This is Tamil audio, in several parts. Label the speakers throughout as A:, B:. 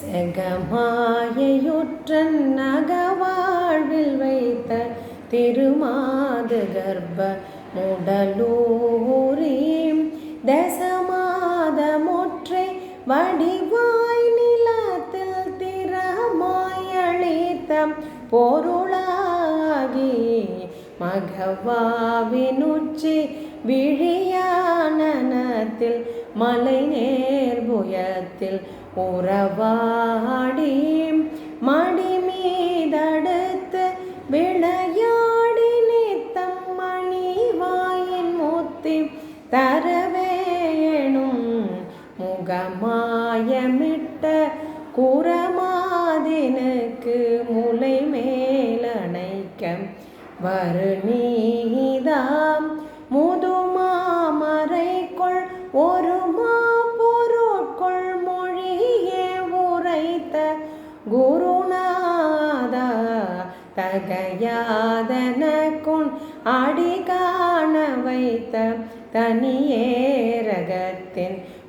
A: செகமாயையுற்றன் நகவாழ்வில் வைத்த திருமாது கர்ப்ப உடலூரீம் தசமாதமுற்றை வடிவாய் நிலத்தில் திறமாய் பொருளாகி மகவாவினுச்சி விழியானனத்தில் மலை நேர்புயத்தில் உறவாடி மடி மீதடுத்து விளையாடி நித்தம் மணி வாயின் மூத்தி தரவேணும் முகமாயமிட்ட குரமாதினுக்கு முலை மேலணைக்க வரு நீதாம் முது உரைத்த குருநாதா தகையாதனக்குன் அடி காண வைத்த தனியேரகத்தின்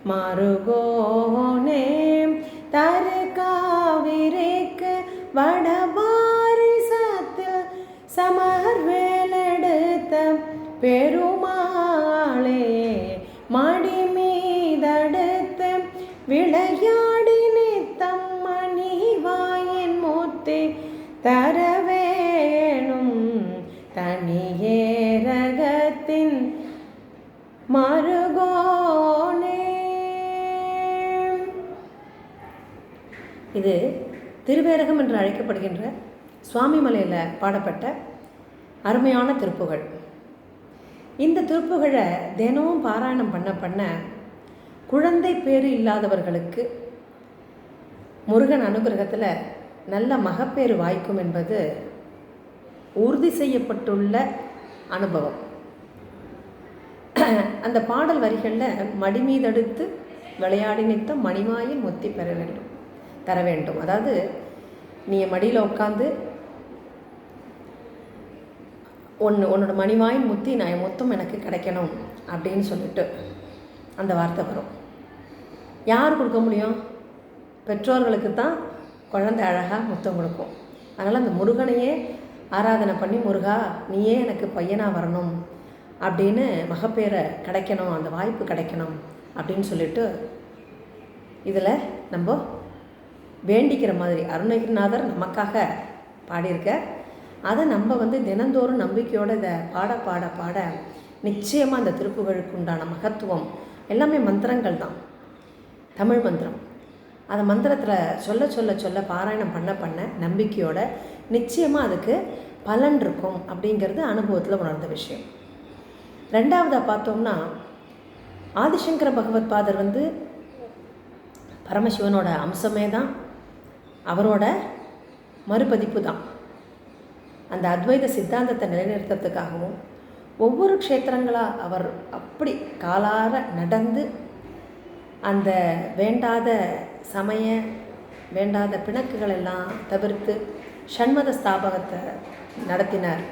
A: மருகோனே தரு காவிரிக்கு வடபாரிசத்தில் மூர்த்தி தரவேணும். தனியேரகத்தின் மருகோனே. இது திருவேரகம் என்று அழைக்கப்படுகின்ற சுவாமிமலையில் பாடப்பட்ட அருமையான திருப்புகள். இந்த திருப்புகளை தினமும் பாராயணம் பண்ண பண்ண குழந்தை பேறு இல்லாதவர்களுக்கு முருகன் அனுகிரகத்தில் நல்ல மகப்பேறு வாய்க்கும் என்பது உறுதி செய்யப்பட்டுள்ள அனுபவம். அந்த பாடல் வரிகளில் மடி மீதடுத்து விளையாடி நித்த மணிவாயில் முத்தி பெற வேண்டும் தர வேண்டும். அதாவது நீ மடியில் உட்காந்து ஒன்று உன்னோட மணிவாயின் முத்தி நான் மொத்தம் எனக்கு கிடைக்கணும் அப்படின்னு சொல்லிட்டு அந்த வார்த்தை வரும். யார் கொடுக்க முடியும்? பெற்றோர்களுக்கு தான் குழந்தை அழகாக முத்தம் கொடுக்கும். அதனால் அந்த முருகனையே ஆராதனை பண்ணி முருகா நீயே எனக்கு பையனாக வரணும். அப்படின்னு மகப்பேரை கிடைக்கணும் அந்த வாய்ப்பு கிடைக்கணும். அப்படின்னு சொல்லிட்டு இதில் நம்ம வேண்டிக்கிற மாதிரி அருணகிரிநாதர் நமக்காக பாடியிருக்க அதை நம்ம வந்து தினந்தோறும் நம்பிக்கையோடு இதை பாட பாட பாட நிச்சயமாக அந்த திருப்புகளுக்கு உண்டான மகத்துவம் எல்லாமே மந்திரங்கள் தான். தமிழ் மந்திரம். அந்த மந்திரத்தில் சொல்ல சொல்ல சொல்ல பாராயணம் பண்ண பண்ண நம்பிக்கையோட நிச்சயமாக அதுக்கு பலன் இருக்கும் அப்படிங்கிறது அனுபவத்தில் உணர்ந்த விஷயம். ரெண்டாவதாக பார்த்தோம்னா ஆதிசங்கர பகவத் பாதர் வந்து பரமசிவனோட அம்சமே தான். அவரோட மறுபதிப்பு தான். அந்த அத்வைத சித்தாந்தத்தை நிலைநிறுத்துறதுக்காகவும் ஒவ்வொரு க்ஷேத்திரங்களாக அவர் அப்படி காலார நடந்து அந்த வேண்டாத சமய வேண்டாத பிணக்குகள் எல்லாம் தவிர்த்து சண்மத ஸ்தாபகத்தை நடத்தினார்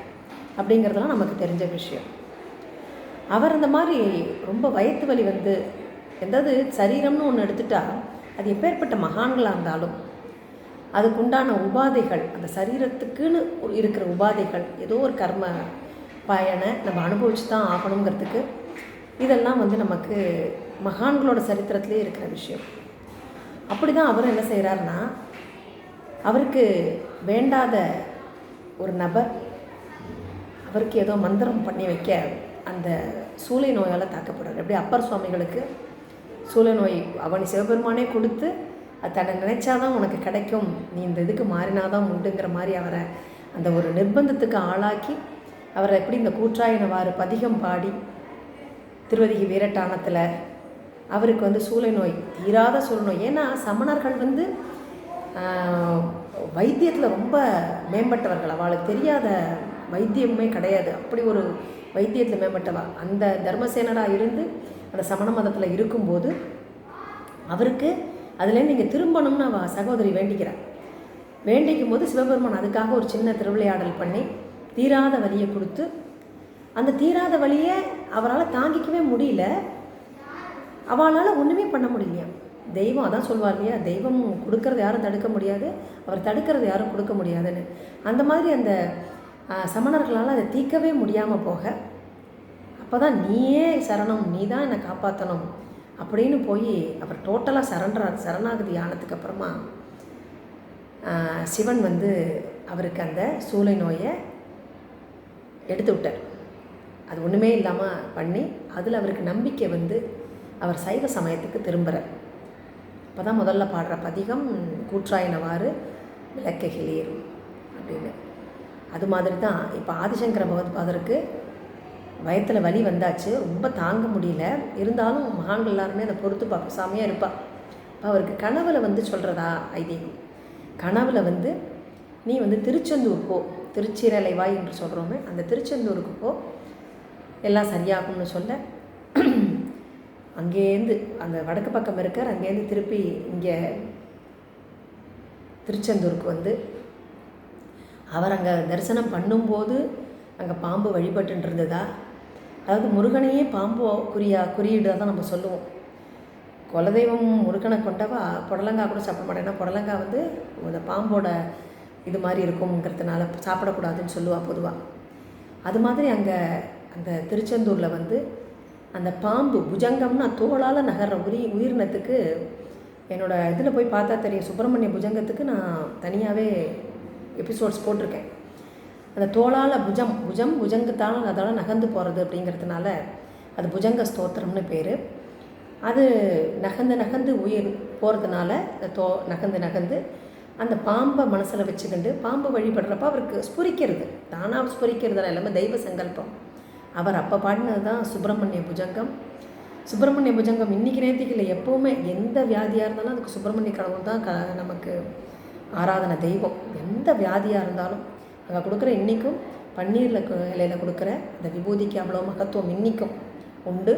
A: அப்படிங்கிறதெல்லாம் நமக்கு தெரிஞ்ச விஷயம். அவர் அந்த மாதிரி ரொம்ப வயத்து வலி வந்து எதாவது சரீரம்னு ஒன்று எடுத்துட்டா அது எப்பேற்பட்ட மகான்களாக இருந்தாலும் அதுக்குண்டான உபாதைகள் அந்த சரீரத்துக்குன்னு இருக்கிற உபாதைகள் ஏதோ ஒரு கர்ம பயனை நம்ம அனுபவிச்சு தான் ஆகணுங்கிறதுக்கு இதெல்லாம் வந்து நமக்கு மகான்களோட சரித்திரத்திலே இருக்கிற விஷயம். அப்படி தான் அவர் என்ன செய்கிறாருன்னா அவருக்கு வேண்டாத ஒரு நபர் அவருக்கு ஏதோ மந்திரம் பண்ணி வைக்க அந்த சூளை நோயால் தாக்கப்படுறார். எப்படி அப்பர் சுவாமிகளுக்கு சூளை நோய் அவனை சிவபெருமானே கொடுத்து அது தன்னை நினைச்சாதான் உனக்கு கிடைக்கும் நீ இந்த இதுக்கு மாறினாதான் உண்டுங்கிற மாதிரி அவரை அந்த ஒரு நிர்பந்தத்துக்கு ஆளாக்கி அவரை எப்படி இந்த கூற்றாயினவாறு பதிகம் பாடி திருவதிகை வீரட்டானத்தில் அவருக்கு வந்து சூளை நோய் தீராத சூழ் நோய். ஏன்னா சமணர்கள் வந்து வைத்தியத்தில் ரொம்ப மேம்பட்டவர்கள். அவளுக்கு தெரியாத வைத்தியமே கிடையாது. அப்படி ஒரு வைத்தியத்தில் மேம்பட்டவா? அந்த தர்மசேனராக இருந்து அந்த சமண மதத்தில் இருக்கும்போது அவருக்கு அதுலேருந்து நீங்கள் திரும்பணும்னு அவள் சகோதரி வேண்டிக்கிறார் வேண்டிக்கும் போது சிவபெருமான் அதுக்காக ஒரு சின்ன திருவிளையாடல் பண்ணி தீராத வழியை கொடுத்து அந்த தீராத வழியை அவரால் தாங்கிக்கவே முடியல. அவளால் ஒன்றுமே பண்ண முடியலையா? தெய்வம் அதான் சொல்வார் இல்லையா? தெய்வம் கொடுக்கறது யாரும் தடுக்க முடியாது. அவர் தடுக்கிறது யாரும் கொடுக்க முடியாதுன்னு. அந்த மாதிரி அந்த சமணர்களால் அதை தீர்க்கவே முடியாமல் போக அப்போ தான் நீயே சரணம் நீ தான் என்னை காப்பாற்றணும் அப்படின்னு போய் அவர் டோட்டலாக சரண்டர் சரணாகதி ஆனதுக்கு அப்புறமா சிவன் வந்து அவருக்கு அந்த சூளை நோயை எடுத்து விட்டார். அது ஒன்றுமே இல்லாமல் பண்ணி அதில் அவருக்கு நம்பிக்கை வந்து அவர் சைவ சமயத்துக்கு திரும்புகிறார் அப்போ தான் முதல்ல பாடுற பதிகம் கூற்றாயினவாறு விளக்ககிலீர் அப்படின்னு. அது மாதிரி தான் இப்போ ஆதிசங்கர பகவத்பாதருக்கு வயத்தில் வலி வந்தாச்சு ரொம்ப தாங்க முடியல. இருந்தாலும் மகான்கள் எல்லாருமே அதை பொறுத்து பார்ப்போம் சாமியாக இருப்பா. இப்போ அவருக்கு கனவில் வந்து சொல்கிறதா ஐதீகம்? கனவில் வந்து நீ வந்து திருச்செந்தூர் போ திருச்சிரலைவாய் என்று சொல்கிறோமே அந்த திருச்செந்தூருக்கு போ எல்லாம் சரியாகும்னு சொல்ல அங்கேருந்து அந்த வடக்கு பக்கம் இருக்கார் அங்கேருந்து திருப்பி இங்கே திருச்செந்தூருக்கு வந்து அவர் அங்கே தரிசனம் பண்ணும்போது அங்கே பாம்பு வழிபட்டு இருந்ததா அதாவது முருகனையே பாம்பு குறியா குறியீடாக தான் நம்ம சொல்லுவோம். குலதெய்வம் முருகனை கொண்டவா புடலங்காய் கூட சாப்பிட மாட்டேன். ஏன்னா புடலங்காய் வந்து அந்த பாம்போட இது மாதிரி இருக்குங்கிறதுனால சாப்பிடக்கூடாதுன்னு சொல்லுவாள் பொதுவாக அது மாதிரி அங்கே அந்த திருச்செந்தூரில் வந்து அந்த பாம்பு புஜங்கம்னா தோளால் நகர்ற உரி உயிரினத்துக்கு என்னோடய இதில் போய் பார்த்தா தெரியும். சுப்பிரமணிய புஜங்கத்துக்கு நான் தனியாகவே எபிசோட்ஸ் போட்டிருக்கேன். அந்த தோளால் புஜம் புஜம் புஜங்கத்தால் அதால் நகர்ந்து போகிறது அப்படிங்கிறதுனால அது புஜங்க ஸ்தோத்திரம்னு பேர். அது நகர்ந்து நகர்ந்து உயிர் போகிறதுனால அந்த தோ நகர்ந்து நகர்ந்து அந்த பாம்பை மனசில் வச்சுக்கிண்டு பாம்பு வழிபடுறப்ப அவருக்கு ஸ்புரிக்கிறது. தானாக ஸ்புரிக்கிறதுல எல்லாமே தெய்வ சங்கல்பம். அவர் அப்போ பாடினது தான் சுப்பிரமணிய புஜங்கம். சுப்பிரமணிய புஜங்கம் இன்னைக்கு நேரத்துக்கு இல்லை எப்போவுமே எந்த வியாதியாக இருந்தாலும் அதுக்கு சுப்பிரமணிய கடவுள் தான் க நமக்கு ஆராதனை தெய்வம். எந்த வியாதியாக இருந்தாலும் அங்கே கொடுக்குற இன்றைக்கும் பன்னீரில் இலையில் கொடுக்குற அந்த விபூதிக்கு அவ்வளோ மகத்துவம் இன்றைக்கும் உண்டு.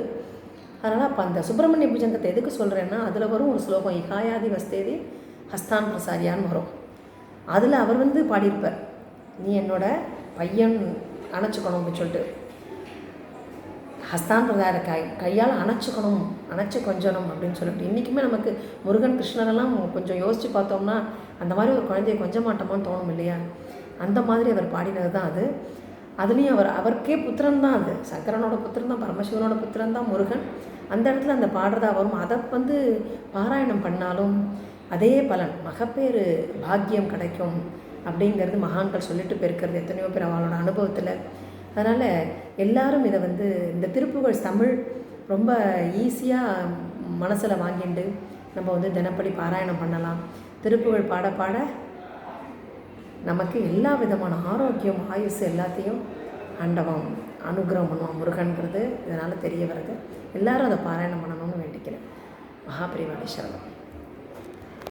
A: அதனால் அப்போ அந்த சுப்பிரமணிய புஜங்கத்தை எதுக்கு சொல்கிறேன்னா அதில் வரும் ஒரு ஸ்லோகம் இகாயாதி வஸ்தேதி ஹஸ்தான் பிரசாரியான்னு வரும். அதில் அவர் வந்து பாடியிருப்பார். நீ என்னோட பையன் அணைச்சிக்கணும் அப்படின்னு சொல்லிட்டு. ஹஸ்தான் கை கையால் அணைச்சிக்கணும் அணைச்சி கொஞ்சணும் அப்படின்னு சொல்லிட்டு இன்றைக்குமே நமக்கு முருகன் கிருஷ்ணரெல்லாம் கொஞ்சம் யோசித்து பார்த்தோம்னா அந்த மாதிரி ஒரு குழந்தைய கொஞ்ச மாட்டோமான்னு தோணும் இல்லையா? அந்த மாதிரி அவர் பாடினது தான் அது. அதுலேயும் அவர் அவருக்கே புத்திரன் தான் அது. சங்கரனோட புத்திரன் தான் பரமசிவனோட புத்திரன் தான் முருகன். அந்த இடத்துல அந்த பாடுறதா வரும். அதை வந்து பாராயணம் பண்ணாலும் அதே பலன். மகப்பேறு பாக்கியம் கிடைக்கும் அப்படிங்கிறது மகான்கள் சொல்லிட்டு போயிருக்கிறது எத்தனையோ பேர் அவளோட அனுபவத்தில். அதனால் எல்லாரும் இதை வந்து இந்த திருப்புகழ் தமிழ் ரொம்ப ஈஸியாக மனசில் வாங்கிண்டு நம்ம வந்து தினப்படி பாராயணம் பண்ணலாம். திருப்புகழ் பாட பாட நமக்கு எல்லா விதமான ஆரோக்கியம் ஆயுசு எல்லாத்தையும் ஆண்டவம் அனுகிரகம் பண்ணுவான் முருகன்கிறது. இதனால் தெரிய வருது எல்லாரும் அதை பாராயணம் பண்ணணும்னு வேண்டிக்கிறேன். மகாபிரிவாடி சரணம்.